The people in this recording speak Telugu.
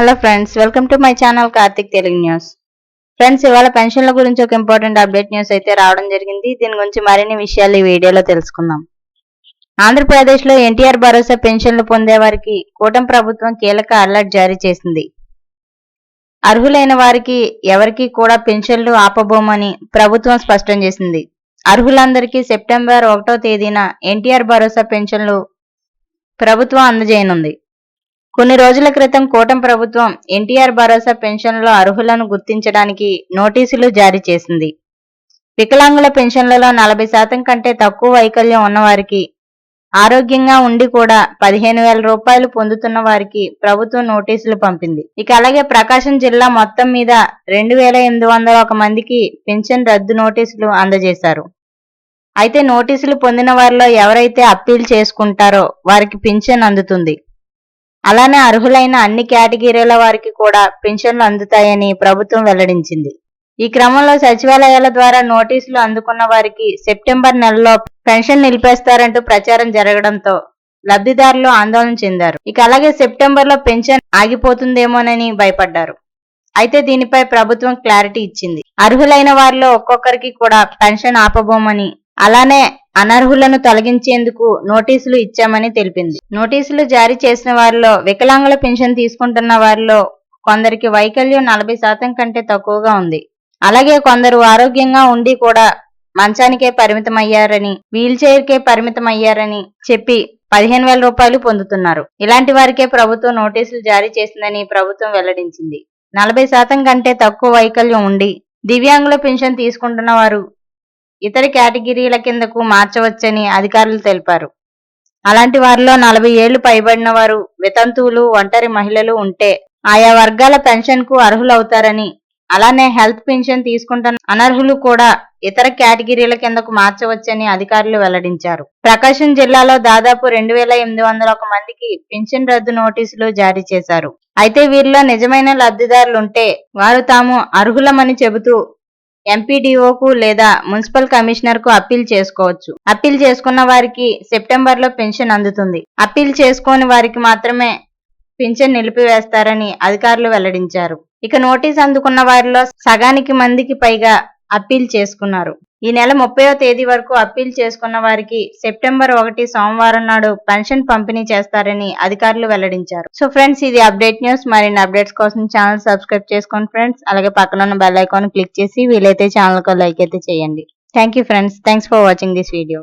Hello friends welcome to my channel Karthik Telugu news friends ఇవాళ పెన్షన్ల గురించి ఒక ఇంపార్టెంట్ అప్డేట్ న్యూస్ అయితే రావడం జరిగింది. దీని గురించి మరిన్ని విషయాలు ఈ వీడియోలో తెలుసుకుందాం. ఆంధ్రప్రదేశ్లో ఎన్టీఆర్ భరోసా పెన్షన్లు పొందే వారికి కూటమి ప్రభుత్వం కీలక అలర్ట్ జారీ చేసింది. అర్హులైన వారికి ఎవరికి కూడా పెన్షన్లు ఆపబోమని ప్రభుత్వం స్పష్టం చేసింది. అర్హులందరికీ సెప్టెంబర్ ఒకటో తేదీన ఎన్టీఆర్ భరోసా పెన్షన్లు ప్రభుత్వం అందజేయనుంది. కొన్ని రోజుల క్రితం కూటం ప్రభుత్వం ఎన్టీఆర్ భరోసా పెన్షన్లో అర్హులను గుర్తించడానికి నోటీసులు జారీ చేసింది. వికలాంగుల పెన్షన్లలో నలభై శాతం కంటే తక్కువ వైకల్యం ఉన్నవారికి ఆరోగ్యంగా ఉండి కూడా పదిహేను వేల రూపాయలు పొందుతున్న వారికి ప్రభుత్వం నోటీసులు పంపింది. ఇక అలాగే ప్రకాశం జిల్లా మొత్తం మీద రెండు వేల ఎనిమిది వందల ఒక మందికి పెన్షన్ రద్దు నోటీసులు అందజేశారు. అయితే నోటీసులు పొందిన వారిలో ఎవరైతే అప్పీల్ చేసుకుంటారో వారికి పింఛన్ అందుతుంది. అలానే అర్హులైన అన్ని కేటగిరీల వారికి కూడా పెన్షన్లు అందుతాయని ప్రభుత్వం వెల్లడించింది. ఈ క్రమంలో సచివాలయాల ద్వారా నోటీసులు అందుకున్న వారికి సెప్టెంబర్ నెలలో పెన్షన్ నిలిపేస్తారంటూ ప్రచారం జరగడంతో లబ్ధిదారులు ఆందోళన చెందారు. ఇక అలాగే సెప్టెంబర్లో పెన్షన్ ఆగిపోతుందేమోనని భయపడ్డారు. అయితే దీనిపై ప్రభుత్వం క్లారిటీ ఇచ్చింది. అర్హులైన వారిలో ఒక్కొక్కరికి కూడా పెన్షన్ ఆపబోమని అలానే అనర్హులను తొలగించేందుకు నోటీసులు ఇచ్చామని తెలిపింది. నోటీసులు జారీ చేసిన వారిలో వికలాంగుల పెన్షన్ తీసుకుంటున్న వారిలో కొందరికి వైకల్యం నలభై శాతం కంటే తక్కువగా ఉంది. అలాగే కొందరు ఆరోగ్యంగా ఉండి కూడా మంచానికే పరిమితమయ్యారని వీల్ చైర్కే పరిమితమయ్యారని చెప్పి పదిహేను వేల రూపాయలు పొందుతున్నారు. ఇలాంటి వారికే ప్రభుత్వం నోటీసులు జారీ చేసిందని ప్రభుత్వం వెల్లడించింది. నలభై శాతం కంటే తక్కువ వైకల్యం ఉండి దివ్యాంగుల పెన్షన్ తీసుకుంటున్న వారు ఇతర కేటగిరీల కిందకు మార్చవచ్చని అధికారులు తెలిపారు. అలాంటి వారిలో నలభై ఏళ్ళు పైబడిన వారు వితంతువులు ఒంటరి మహిళలు ఉంటే ఆయా వర్గాల పెన్షన్కు అర్హులవుతారని అలానే హెల్త్ పెన్షన్ తీసుకుంటున్న అనర్హులు కూడా ఇతర కేటగిరీల కిందకు మార్చవచ్చని అధికారులు వెల్లడించారు. ప్రకాశం జిల్లాలో దాదాపు రెండు వేల ఎనిమిది వందల ఒక మందికి పెన్షన్ రద్దు నోటీసులు జారీ చేశారు. అయితే వీరిలో నిజమైన లబ్ధిదారులుంటే వారు తాము అర్హులమని చెబుతూ ఎంపీడీఓకు లేదా మున్సిపల్ కమిషనర్కు అప్పీల్ చేసుకోవచ్చు. అప్పీల్ చేసుకున్న వారికి సెప్టెంబర్లో పెన్షన్ అందుతుంది. అప్పీల్ చేసుకోని వారికి మాత్రమే పింఛన్ నిలిపివేస్తారని అధికారులు వెల్లడించారు. ఇక నోటీస్ అందుకున్న వారిలో సగానికి మందికి పైగా అప్పీల్ చేసుకున్నారు. ఈ నెల ముప్పయో తేదీ వరకు అప్పీల్ చేసుకున్న వారికి సెప్టెంబర్ ఒకటి సోమవారం నాడు పెన్షన్ పంపిణీ చేస్తారని అధికారులు వెల్లడించారు. సో ఫ్రెండ్స్ ఇది అప్డేట్ న్యూస్. మరిన్ని అప్డేట్స్ కోసం ఛానల్ సబ్స్క్రైబ్ చేసుకోండి ఫ్రెండ్స్ అలాగే పక్కన ఉన్న బెల్ ఐకాన్ క్లిక్ చేసి వీలైతే ఛానల్కు లైక్ అయితే చేయండి. Thank you friends. Thanks for watching this video.